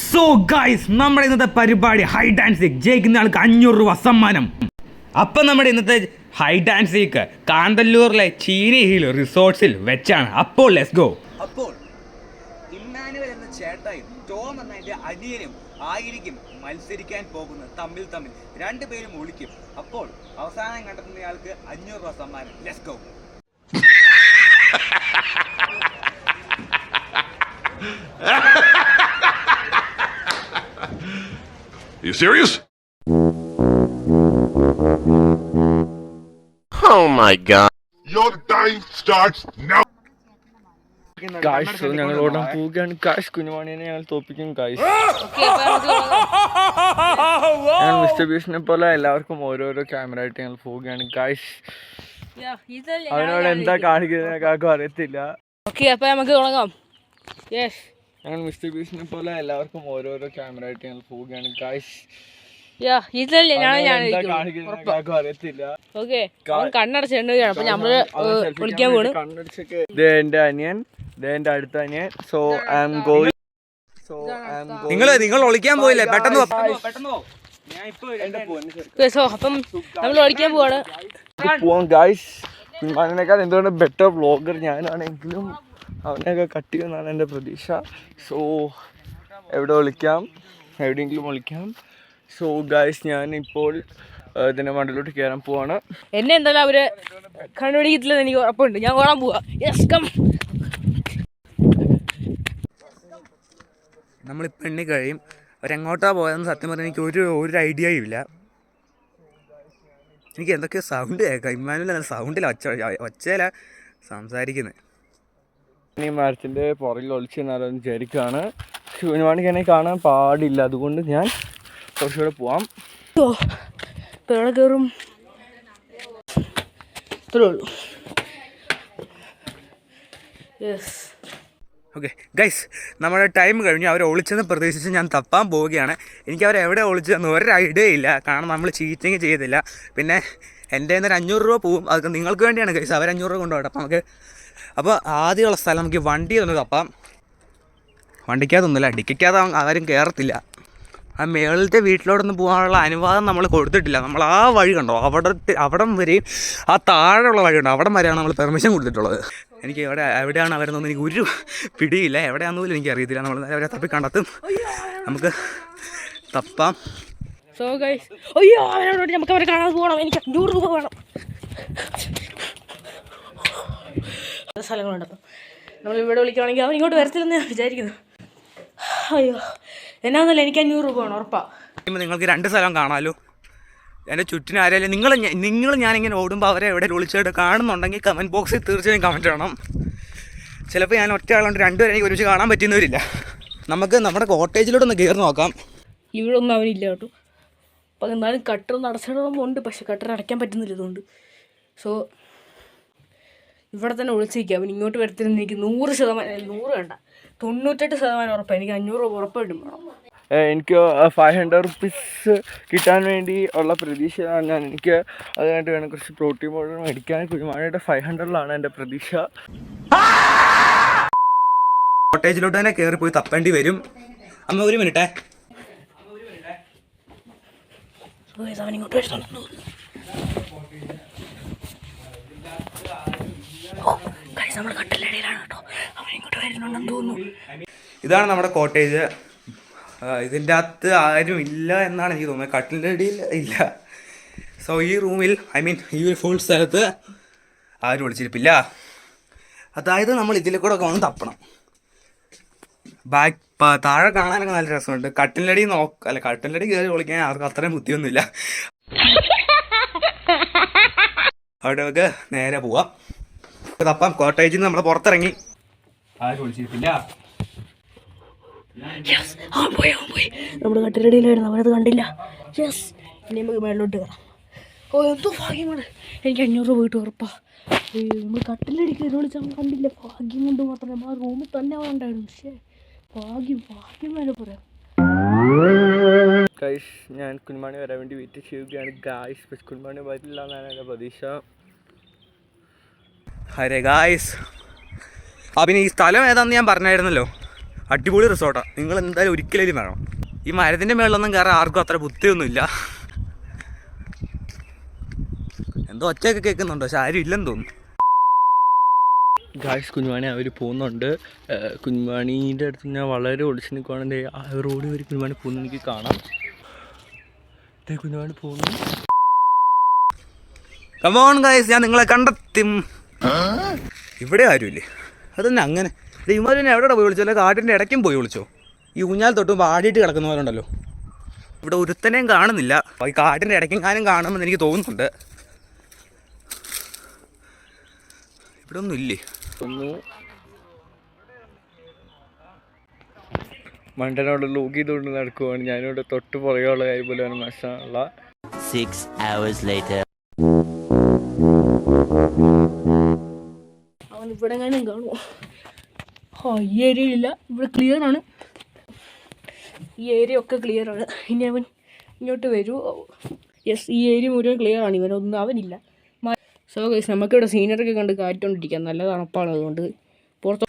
So guys നമ്മുടെ ഇന്നത്തെ പരിപാടി ഹൈ ഡാൻസ് ജയിക്കുന്ന ആൾക്ക് അഞ്ഞൂറ് രൂപ സമ്മാനം. അപ്പം നമ്മുടെ ഇന്നത്തെ ഹൈ ഡാൻസ് സീക്ക് കാന്തല്ലൂരിലെ ചീനി ഹിൽ റിസോർട്ട്സിൽ വെച്ചാണ്. അപ്പോൾ ലെസ് ഗോ അപ്പോൾ ഇമ്മാനുവൽ എന്ന ചേട്ടായും ടോം എന്ന എന്റെ അനിയനും ആയിരിക്കും മത്സരിക്കാൻ പോകുന്നത്. തമ്മിൽ തമ്മിൽ. രണ്ടുപേരും ഒളിക്കും. അപ്പോൾ അവസാനം കണ്ടെത്തുന്നയാൾക്ക് അഞ്ഞൂറ് രൂപ സമ്മാനം. Let's go you serious? Oh my god. Your time starts now. കാശ് ഞങ്ങൾ ഓടാൻ പോവുകയാണ്. കാശ് കുഞ്ഞുമാണിനെ ഞങ്ങൾ തോപ്പിക്കും കാശ് ഞാൻ മിസ്റ്റർ ബീഷിനെ പോലെ എല്ലാവർക്കും ഓരോരോ ക്യാമറ ആയിട്ട് ഞങ്ങൾ പോവുകയാണ്. കാശ് അവനോട് എന്താ കാണിക്കുന്നത് കാക്കും അറിയത്തില്ല. ഓക്കെ അപ്പൊ നമുക്ക് തുടങ്ങാം. യെസ് ഞങ്ങൾ മിസ്റ്റർ ബീസിനെ പോലെ എല്ലാവർക്കും ഓരോരോ ക്യാമറ ആയിട്ട് ഞങ്ങൾ പോവുകയാണ്. കാശ് എന്റെ അനിയൻ ദേ എന്റെ അടുത്ത അനിയൻ. So I am going so I am നിങ്ങൾ നിങ്ങൾ ഒളിക്കാൻ പോയില്ലേ? പെട്ടെന്ന് അപ്പം നമ്മൾ പോവാണ്. പോവാം ഗായ്സ് എന്തുകൊണ്ട് ബെറ്റർ വ്ളോഗർ ഞാനാണെങ്കിലും അവനെയൊക്കെ കട്ട് ചെയ്യുമെന്നാണ് എന്റെ പ്രതീക്ഷ. സോ എവിടെ വിളിക്കാം? എവിടെയെങ്കിലും വിളിക്കാം. സോ ഗായ്സ് ഞാൻ ഇപ്പോൾ ഇതിന്റെ മണ്ടിലോട്ട് കയറാൻ പോവാണ്. എന്നെ എന്തായാലും അവർ കണ്ടുപിടിക്കത്തില്ലെന്ന് എനിക്ക് ഉറപ്പുണ്ട്. ഞാൻ ഓടാൻ പോവാ. യെസ് കം നമ്മളിപ്പോൾ എണ്ണി കഴിയും. അവരെങ്ങോട്ടാ പോയതെന്ന് സത്യം പറഞ്ഞാൽ എനിക്ക് ഒരു ഒരു ഐഡിയയും ഇല്ല. എനിക്ക് എന്തൊക്കെയോ സൗണ്ട് കേൾക്കാം. ഇമ്മാനുവൽ സൗണ്ടില്ല ഒച്ച ഒച്ചയില സംസാരിക്കുന്നത് ഈ മരത്തിന്റെ പുറകിൽ ഒളിച്ച് നിന്നാലോ എന്ന് വിചാരിക്കുകയാണ്. എന്നെ കാണാൻ പാടില്ല. അതുകൊണ്ട് ഞാൻ കുറച്ചുകൂടെ പോവാം. എവിടെ കയറും ഇത്രേ ഉള്ളൂ. യെസ് ഓക്കെ ഗൈസ് നമ്മുടെ ടൈം കഴിഞ്ഞു. അവരെ ഒളിച്ചെന്ന് പ്രതീക്ഷിച്ച് ഞാൻ തപ്പാൻ പോവുകയാണ്. എനിക്ക് അവർ എവിടെ ഒളിച്ചതെന്ന് ഒരു ഐഡിയ ഇല്ല. കാരണം നമ്മൾ ചീറ്റിങ് ചെയ്തില്ല. പിന്നെ എന്റെ ഒരു അഞ്ഞൂറ് രൂപ പോവും. അതൊക്കെ നിങ്ങൾക്ക് വേണ്ടിയാണ് കൈസ് അവർ അഞ്ഞൂറ് രൂപ കൊണ്ടുപോകട്ടെ. അപ്പോൾ നമുക്ക് അപ്പോൾ ആദ്യമുള്ള സ്ഥലം നമുക്ക് വണ്ടി അപ്പം തപ്പാം വണ്ടിക്കകത്തൊന്നുമില്ല ഡിക്കകത്ത് ആരും കയറത്തില്ല ആ മേളിലത്തെ വീട്ടിലോട്ടൊന്നും പോകാനുള്ള അനുവാദം നമ്മൾ കൊടുത്തിട്ടില്ല. നമ്മൾ ആ വഴി കണ്ടോ? അവിടെ അവിടം വരെയും ആ താഴെയുള്ള വഴി കണ്ടോ? അവിടം വരെയാണ് നമ്മൾ പെർമിഷൻ കൊടുത്തിട്ടുള്ളത്. എനിക്ക് എവിടെ എവിടെയാണ് അവരെന്നൊന്നും എനിക്ക് ഒരു പിടിയില്ല. എവിടെയാണെന്ന് പോലും എനിക്ക് അറിയത്തില്ല നമ്മൾ അവരെ തപ്പി കണ്ടെത്തും നമുക്ക് തപ്പാം. സോ ഗൈസ് അയ്യോ അവരോട് നമുക്ക് അവരെ കാണാൻ പോകണം എനിക്ക് അഞ്ഞൂറ് രൂപ വേണം. സ്ഥലങ്ങളുണ്ട് അപ്പം. നമ്മൾ ഇവിടെ വിളിക്കുകയാണെങ്കിൽ അവൻ ഇങ്ങോട്ട് വരത്തില്ലെന്ന് ഞാൻ വിചാരിക്കുന്നു. അയ്യോ എന്നാന്നല്ല എനിക്ക് അഞ്ഞൂറ് രൂപ വേണം ഉറപ്പാ. നിങ്ങൾക്ക് രണ്ട് സ്ഥലം കാണാമല്ലോ എന്റെ ചുറ്റിനും ആരെങ്കിലും നിങ്ങൾ നിങ്ങൾ ഞാനിങ്ങനെ ഓടുമ്പോൾ അവരെ എവിടെ വിളിച്ചിട്ട് കാണുന്നുണ്ടെങ്കിൽ കമന്റ് ബോക്സിൽ തീർച്ചയായും കമന്റ് ചെയ്യണം ചിലപ്പോൾ ഞാൻ ഒറ്റ ആളുകൊണ്ട് രണ്ടുപേരെ എനിക്ക് ഒരുമിച്ച് കാണാൻ പറ്റുന്നവരില്ല. നമുക്ക് നമ്മുടെ കോട്ടേജിലോട്ട് ഒന്ന് കയറി നോക്കാം. ഇവിടെ ഒന്നും അവനില്ല കേട്ടോ. അപ്പം എന്നാലും കട്ടർ നടച്ചിടമുണ്ട് പക്ഷെ കട്ടർ അടയ്ക്കാൻ പറ്റുന്നില്ല ഇതുകൊണ്ട്. സോ ഇവിടെ തന്നെ ഒളിച്ചിരിക്കുക അവൻ ഇങ്ങോട്ട് വരത്തില്ലെന്ന് എനിക്ക് നൂറ് ശതമാനം നൂറ് വേണ്ട. തൊണ്ണൂറ്റെട്ട് ശതമാനം ഉറപ്പാണ് എനിക്ക് അഞ്ഞൂറ് രൂപ ഉറപ്പായിട്ടും വേണം എനിക്ക് ഫൈവ് ഹൺഡ്രഡ് റുപ്പീസ് കിട്ടാൻ വേണ്ടി ഉള്ള പ്രതീക്ഷയാണ് ഞാൻ. എനിക്ക് അതിനായിട്ട് വേണം കുറച്ച് പ്രോട്ടീൻ പൗഡർ മേടിക്കാൻ. കുഞ്ഞുമാണിയുടെ ഫൈവ് ഹൺഡ്രഡിലാണ് എന്റെ പ്രതീക്ഷ. കോട്ടേജിലോട്ട് തന്നെ കയറി പോയി തപ്പേണ്ടി വരും. അമ്മ ഒരു മിനിറ്റേ ഇത് അവൻ ഇങ്ങോട്ട് തോന്നുന്നു. guys, നമ്മൾ കട്ടിലിന്റെ ഇടയിലാണ് കേട്ടോ. അവൻ ഇങ്ങോട്ട് വരുന്നുണ്ടെന്ന് തോന്നുന്നു. ഇതാണ് നമ്മുടെ കോട്ടേജ് ഇതിന്റെ അകത്ത് ആരും ഇല്ല എന്നാണ് എനിക്ക് തോന്നുന്നത്. കട്ടിലിന്റെ ഇല്ല. സോ ഈ റൂമിൽ ഐ മീൻ ഈ ഒരു ഫുൾ സ്ഥലത്ത് ആരും ഒളിച്ചിരിപ്പില്ല. അതായത് നമ്മൾ ഇതിൽ കൂടെ ഒക്കെ വന്ന് തപ്പണം. ബാക്ക് താഴെ കാണാനൊക്കെ നല്ല രസമുണ്ട്. കട്ടിലടി നോക്ക. അല്ല കട്ടിലടി കയറി ഒളിക്കാൻ ആർക്കും അത്രയും ബുദ്ധിയൊന്നുമില്ല. അവിടെ നമുക്ക് നേരെ പോവാം. അപ്പം കോട്ടേജിൽ നിന്ന് നമ്മൾ പുറത്തിറങ്ങി. ആരും പോയി പോയി. കട്ടിലടിയിലായിരുന്നു. അവനത് കണ്ടില്ല. യെസ് ഇനി നമുക്ക് മേളിലോട്ട് കയറാം. ഓ എന്തോ ഭാഗ്യമാണ്. എനിക്ക് അഞ്ഞൂറ് രൂപ പോയിട്ട് ഉറപ്പാ. നമ്മൾ കട്ടിലടിക്ക് വിളിച്ച് കണ്ടില്ല. ഭാഗ്യം കൊണ്ട് മാത്രമേ നമ്മൾ ആ റൂമിൽ തന്നെ ഉണ്ടായിരുന്നു പക്ഷേ ഭാഗ്യം ഭാഗ്യം വരെ പറയാം ഞാൻ കുഞ്ഞുമാണി വരാൻ വേണ്ടി വെയിറ്റ് ചെയ്യുകയാണ്. ഗായ്സ് പക്ഷെ കുഞ്ഞുമാണി വരില്ല എന്നാണ് എന്റെ പ്രതീക്ഷ. ഹരേ ഗായ്സ് ആ പിന്നെ ഈ സ്ഥലം ഏതാണെന്ന് ഞാൻ പറഞ്ഞായിരുന്നല്ലോ. അടിപൊളി റിസോർട്ടാണ് നിങ്ങൾ എന്തായാലും ഒരിക്കലും വേണം ഈ മരത്തിന്റെ മേളിലൊന്നും കയറാൻ ആർക്കും അത്ര ബുദ്ധിയൊന്നുമില്ല. എന്തോ ഒച്ചയൊക്കെ കേൾക്കുന്നുണ്ടോ? പക്ഷെ ആരും ഇല്ലെന്ന് തോന്നുന്നു. ഗായ്സ് കുഞ്ഞുമാണി അവർ പോകുന്നുണ്ട്. കുഞ്ഞുമാണീന്റെ അടുത്ത് ഞാൻ വളരെ ഒളിച്ച് നിൽക്കുവാണെങ്കിൽ ആ റോഡ് വരെ കുഞ്ഞുമാണി പോകുന്നു എനിക്ക് കാണാം. കുഞ്ഞുമാണി പോകുന്നു. കമോൺ ഗായ്സ് ഞാൻ നിങ്ങളെ കണ്ടെത്തും. ഇവിടെ ആരുമില്ലേ? അതന്നെ അങ്ങനെ. ഇമാര് തന്നെ എവിടെ പോയി വിളിച്ചോ അല്ലെ കാട്ടിന്റെ ഇടയ്ക്കും പോയി വിളിച്ചോ? ഈ ഊഞ്ഞാൽ തൊട്ടും പാടിയിട്ട് കിടക്കുന്നവരുണ്ടല്ലോ ഇവിടെ ഒരുത്തനെയും കാണുന്നില്ല. ഈ കാട്ടിന്റെ ഇടയ്ക്കെങ്ങാനും കാണുമെന്ന് എനിക്ക് തോന്നുന്നുണ്ട്. ഇവിടെ ഒന്നും ഇല്ലേ? ഒന്ന്. മണ്ടനോട് ലോക്ക് ചെയ്തുകൊണ്ട് നടക്കുവാണ്. ഞാനിവിടെ തൊട്ട് പുറകെയുള്ള കാര്യം പോലെ മഷാള്ള സിക്സ് അവേഴ്സ് hours later. അവൻ ഇവിടെ എങ്ങാനും കാണുമോ? ഓ ഈ ഇല്ല. ഇവിടെ ക്ലിയർ ആണ്. ഈ ഏരിയ ഒക്കെ ക്ലിയർ ആണ്. ഇനി അവൻ ഇങ്ങോട്ട് വരൂ. യെസ് ഈ ഏരിയ മുഴുവൻ ക്ലിയർ ആണ്. ഇവനൊന്നും അവനില്ല. സോ ഗൈസ് നമുക്കിവിടെ സീനിയറൊക്കെ കണ്ട് കാറ്റോണ്ടിരിക്കാം നല്ല തണുപ്പാണ് അതുകൊണ്ട്. പുറത്ത്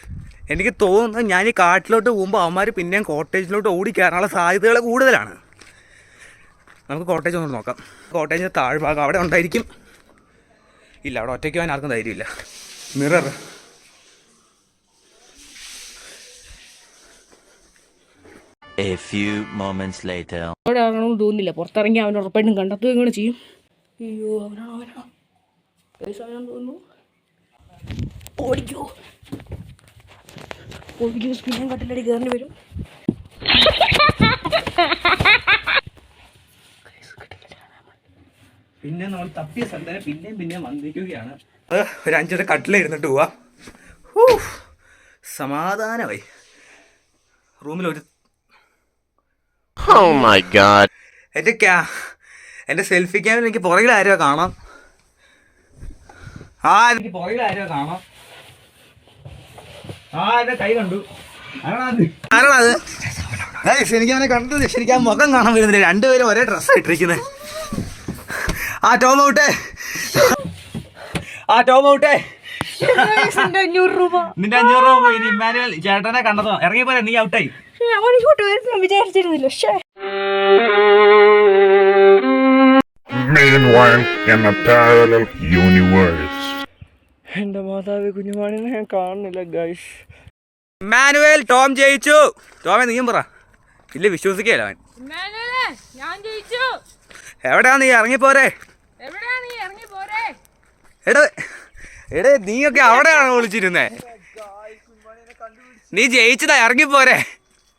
എനിക്ക് തോന്നുന്നത് ഞാൻ ഈ കാട്ടിലോട്ട് പോകുമ്പോൾ അവന്മാർ പിന്നെയും കോട്ടേജിലോട്ട് ഓടിക്കാനുള്ള സാധ്യതകൾ കൂടുതലാണ്. നമുക്ക് കോട്ടേജ് ഒന്ന് നോക്കാം. കോട്ടേജിന്റെ താഴ്ഭാഗം അവിടെ ഉണ്ടായിരിക്കും. ഇല്ല അവിടെ ഒറ്റയ്ക്ക് പോകാൻ ആർക്കും ധൈര്യമില്ല. Mirror A few moments later. അവിടെ ഇറങ്ങണമെന്ന് തോന്നുന്നില്ല. പുറത്തിറങ്ങി അവൻ ഉറപ്പായിട്ടും കണ്ടെത്തുകയും കൂടെ ചെയ്യും. അയ്യോ അവനാണോ അവനാണോ ഗൈസ് അവനാന്ന് തോന്നുന്നു ഓടിക്കോ ഓടിക്കോ പിന്നെ കട്ടിലടി കയറി വരും പിന്നെ നമ്മൾ തപ്പിയ സ്ഥലത്ത് പിന്നെയും പിന്നെയും വന്നിരിക്കുകയാണ്. അത് ഒരു അഞ്ചര കട്ടിലിരുന്നിട്ട് പോവാ. സമാധാനമായി. റൂമിൽ ഒരു Oh my god. എന്റെ ക്യാ എന്റെ സെൽഫി ക്യാമിൽ എനിക്ക് പുറകിൽ ആരോ കാണാം. ആ എനിക്ക് കാണാം. ആ കൈ കണ്ടു. ആരാണത് എനിക്ക് അവനെ കണ്ടത്. ശരിക്കും ആ മുഖം കാണാൻ വരുന്നില്ല. രണ്ടുപേരും ഒരേ ഡ്രസ്സ് ഇട്ടിരിക്കുന്നത് ആ ടോം ഔട്ടേ. ആ ടോം ഔട്ടേ. നിന്റെ അഞ്ഞൂറ് രൂപ. പോയി. ഇനി ഇമ്മാനുവൽ ചേട്ടനെ കണ്ടതോ? ഇറങ്ങി പോലെ നീ ഔട്ടായി. അവൻ ഇങ്ങോട്ട് വരുന്ന. വിചാരിച്ചിരുന്നില്ല. പക്ഷേ Meanwhile, in a parallel universe. മാതാവ് കുഞ്ഞുമാണിനെ ഞാൻ കാണുന്നില്ല ഗൈഷ് മാനുവൽ ടോം ജയിച്ചു. ടോമെ നീയും പറ. ഇല്ല വിശ്വസിക്കല്ല അവൻ. ഞാൻ ജയിച്ചു. എവിടെയാ നീ ഇറങ്ങിപ്പോരെ? എവിടെയാ നീ ഇറങ്ങി പോരെ എടേ എടേ നീയൊക്കെ അവിടെയാണോ വിളിച്ചിരുന്നേ? നീ ജയിച്ചതാ ഇറങ്ങിപ്പോരെ.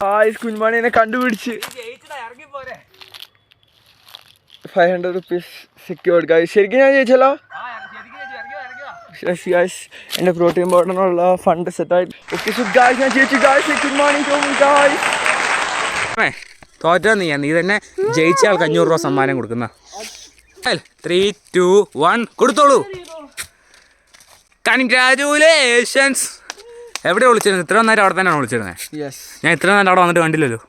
ഗായ്സ് കുഞ്ഞുമാണിനെ കണ്ടുപിടിച്ച്. ജയിച്ചതാ ഇറങ്ങിപ്പോരെ. Five hundred rupees secured guys ശരിക്കും ഞാൻ ജയിച്ചല്ലോ? ഗൈസ് എന്റെ പ്രോട്ടീൻ പൗഡറിനുള്ള ഫണ്ട് സെറ്റായി ഓക്കെ സോ ഗൈസ് ഞാൻ guys good morning to guys തോറ്റാ നീ നീ തന്നെ ജയിച്ച ആൾക്ക് അഞ്ഞൂറ് രൂപ സമ്മാനം കൊടുക്കുന്ന. ത്രീ ടു വൺ കൊടുത്തോളൂ. കൺഗ്രാജുലേഷൻസ് എവിടെ വിളിച്ചിരുന്നത്? ഇത്ര നേരം അവിടെ തന്നെയാണ് വിളിച്ചിരുന്നത്? ഞാൻ ഇത്ര നേരം അവിടെ വന്നിട്ട് കണ്ടില്ലല്ലോ.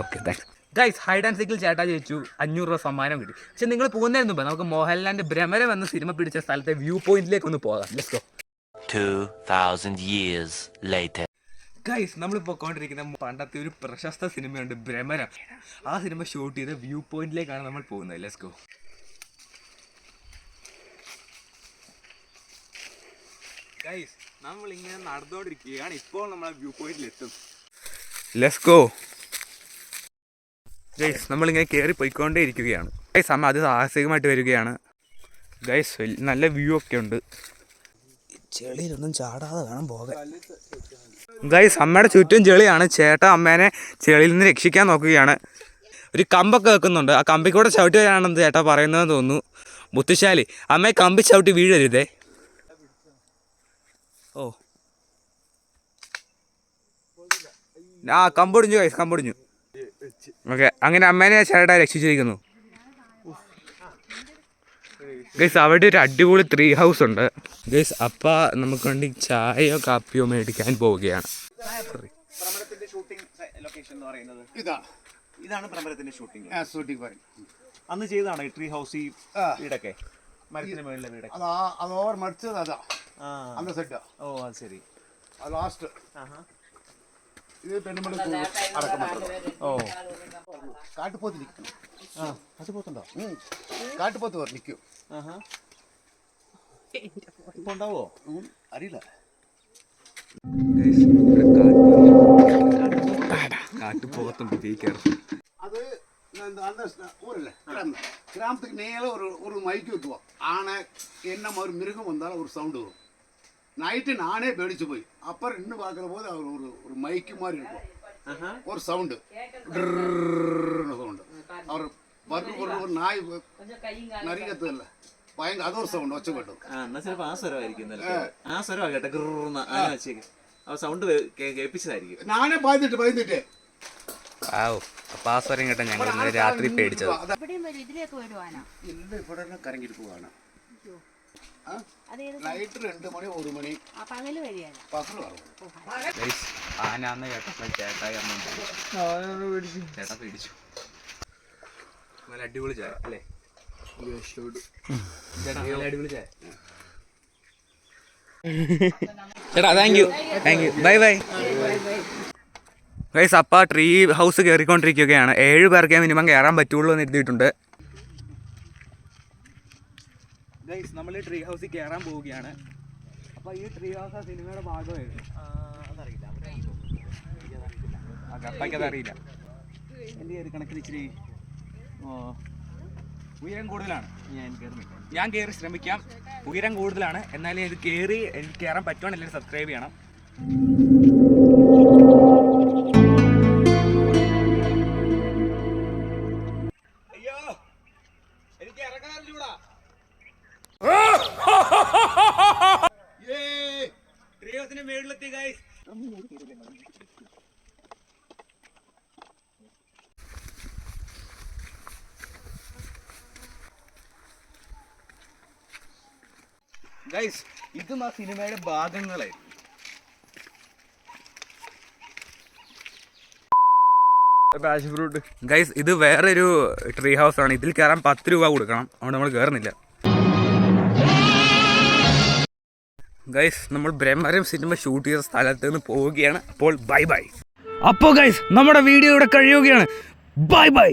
Okay thanks guys hide and സിക്കിൽ ചേട്ടാ ജയിച്ചു അഞ്ഞൂറ് രൂപ സമ്മാനം കിട്ടി. പക്ഷെ നിങ്ങൾ പോകുന്നതിന് മുമ്പ് നമുക്ക് മോഹൻലാലിന്റെ ഭ്രമരം എന്ന സിനിമ പിടിച്ച സ്ഥലത്തെ വ്യൂ പോയിന്റിലേക്ക് ഒന്ന് പോകാം. Let's go years later. Guys നമ്മൾ പോയിക്കൊണ്ടിരിക്കുന്ന പണ്ടത്തെ ഒരു പ്രശസ്ത സിനിമയുണ്ട് ഭ്രമരം. ആ സിനിമ ഷൂട്ട് ചെയ്ത വ്യൂ പോയിന്റിലേക്കാണ് നമ്മൾ പോകുന്നത്. ലെറ്റ്സ് ഗോ ഗൈസ് നമ്മൾ ഇങ്ങനെ നടന്നുകൊണ്ടിരിക്കുകയാണ്. ഇപ്പോൾ നമ്മൾ വ്യൂ പോയിന്റിൽ എത്തും. ലെറ്റ്സ് ഗോ ഗൈസ് നമ്മളിങ്ങനെ കയറി പോയിക്കൊണ്ടേ ഇരിക്കുകയാണ്. ഗൈസ് അമ്മ അത് സാഹസികമായിട്ട് വരികയാണ്. ഗൈസ് നല്ല വ്യൂ ഒക്കെ ഉണ്ട്. ചെളിയിലൊന്നും ചാടാതെ വേണം പോകാൻ. ഗൈസ് അമ്മയുടെ ചുറ്റും ചെളിയാണ്. ചേട്ട അമ്മേനെ ചെളിയിൽ നിന്ന് രക്ഷിക്കാൻ നോക്കുകയാണ്. ഒരു കമ്പൊക്കെ വെക്കുന്നുണ്ട്. ആ കമ്പി കൂടെ ചവിട്ടി വരാണെന്ന് ചേട്ടാ പറയുന്നതെന്ന് തോന്നുന്നു. ബുദ്ധിശാലി അമ്മയെ കമ്പി ചവിട്ടി വീഴരുതേ. ഓ. ആ കമ്പൊടിഞ്ഞു ഗൈസ് കമ്പൊടിഞ്ഞു. ഓക്കെ അങ്ങനെ അമ്മേനെ ചേട്ടാ രക്ഷിച്ചിരിക്കുന്നു. ഗൈസ് അവിടെ ഒരു അടിപൊളി ത്രീ ഹൗസ് ഉണ്ട്. ഗൈസ് അപ്പ നമുക്ക് വേണ്ടി ചായയോ കാപ്പിയോ മേടിക്കാൻ പോവുകയാണ്. ഭ്രമണത്തിന്റെ ഷൂട്ടിംഗ് ലൊക്കേഷൻ എന്ന് പറയുന്നത്? ഇതാ. ഇതാണ് പ്രമരത്തിന്റെ ഷൂട്ടിംഗ് ആ ഷൂട്ടിംഗ് പറയും അന്ന് ചെയ്തതാണ് ഈ ട്രീ ഹൗസ് ഈ. വീടൊക്കെ? മരത്തിന് മുകളിലെ വീടൊക്കെ? അതാ അതോർ മടിച്ചത് അതാ. ആ. സെറ്റ് ഓ അത് ശരി. ലാസ്റ്റ് ഇത് പെണ്ണുമ്പളി അടക്കം പറ്റുന്നത് ഓ കാട്ടുപോത്ത് നിൽക്കും ആ കാട്ടുപോത്തുണ്ടോ കാട്ടുപോത്ത് വരെ നിൽക്കും ഇപ്പൊ ഉണ്ടാവോ ഉം, അറിയില്ല കാട്ടുപോകത്തുണ്ട് തീ കയറും அது இந்த அந்த ஊரில் கிராமம் கிராமத்துக்கு நேராக ஒரு ஒரு மைக்கு வைக்குவோம் ஆனால் என்ன மாதிரி மிருகம் வந்தாலும் ஒரு சவுண்டு வரும் நைட்டு நானே பேடிச்சு போய் அப்புறம் இன்னும் பார்க்குற போது அவர் ஒரு ஒரு மைக்கு மாதிரி இருக்கும் ஒரு சவுண்டு சவுண்டு அவர் வரும் ஒரு ஒரு நாய் நரிகத்து இல்லை பயங்கர அது ஒரு சவுண்டு வச்சு போட்டு എന്നാ ചിലപ്പോ ആ സ്വരമായിരിക്കും ഇന്നലെ ആ സ്വരം കേട്ടെ ഗൃന്ന ആ വെച്ചേക്ക് ആ സൗണ്ട് കേൾപ്പിച്ചതായിരിക്കും நானே பயந்துட்டு பயந்துட்டு ആവോ അപ്പൊ ആ സ്വരം കേട്ടാ ഞങ്ങൾ ഇന്നലെ രാത്രി പേടിച്ചത് அதான் ഇവിടെയും വരും ഇതിലേക്ക് ഒരു ചേട്ടായി ചേട്ടാ അല്ലേ? ബൈ ബൈ ട്രീ ഹൗസ് കയറിക്കൊണ്ടിരിക്കുകയാണ്. ഏഴ് പേർക്കേ മിനിമം കയറാൻ പറ്റുള്ളൂ എന്ന് എഴുതിയിട്ടുണ്ട്. ഗൈസ് നമ്മൾ ട്രീ ഹൗസിൽ കയറാൻ പോവുകയാണ്. അപ്പോൾ ഈ ട്രീ ഹൗസ് ആ സിനിമയുടെ ഭാഗമായിരുന്നു. അതറിയില്ല. എന്റെ ഒരു കണക്കിന് ഇച്ചിരി ഓ, ഉയരം കൂടുതലാണ്. ഞാൻ കയറുന്നില്ല ഞാൻ കയറി ശ്രമിക്കാം. ഉയരം കൂടുതലാണ്. എന്നാലും ഇത് കയറി എനിക്ക് കയറാൻ പറ്റുവാണെങ്കിൽ സബ്സ്ക്രൈബ് ചെയ്യണം. ഗൈസ് ഇതും ആ സിനിമയുടെ ഭാഗങ്ങളെ. ഫ്രൂട്ട് ഗൈസ് ഇത് വേറൊരു ട്രീ ഹൗസ് ആണ്. ഇതിൽ കയറാൻ പത്ത് രൂപ കൊടുക്കണം. അതുകൊണ്ട് നമ്മൾ കയറുന്നില്ല ഗൈസ് നമ്മൾ ബ്രഹ്മരം സിനിമ ഷൂട്ട് ചെയ്ത സ്ഥലത്ത് നിന്ന് പോവുകയാണ്. അപ്പോൾ ബൈ ബൈ അപ്പോൾ ഗൈസ് നമ്മുടെ വീഡിയോ ഇവിടെ കഴിയുകയാണ്. Bye bye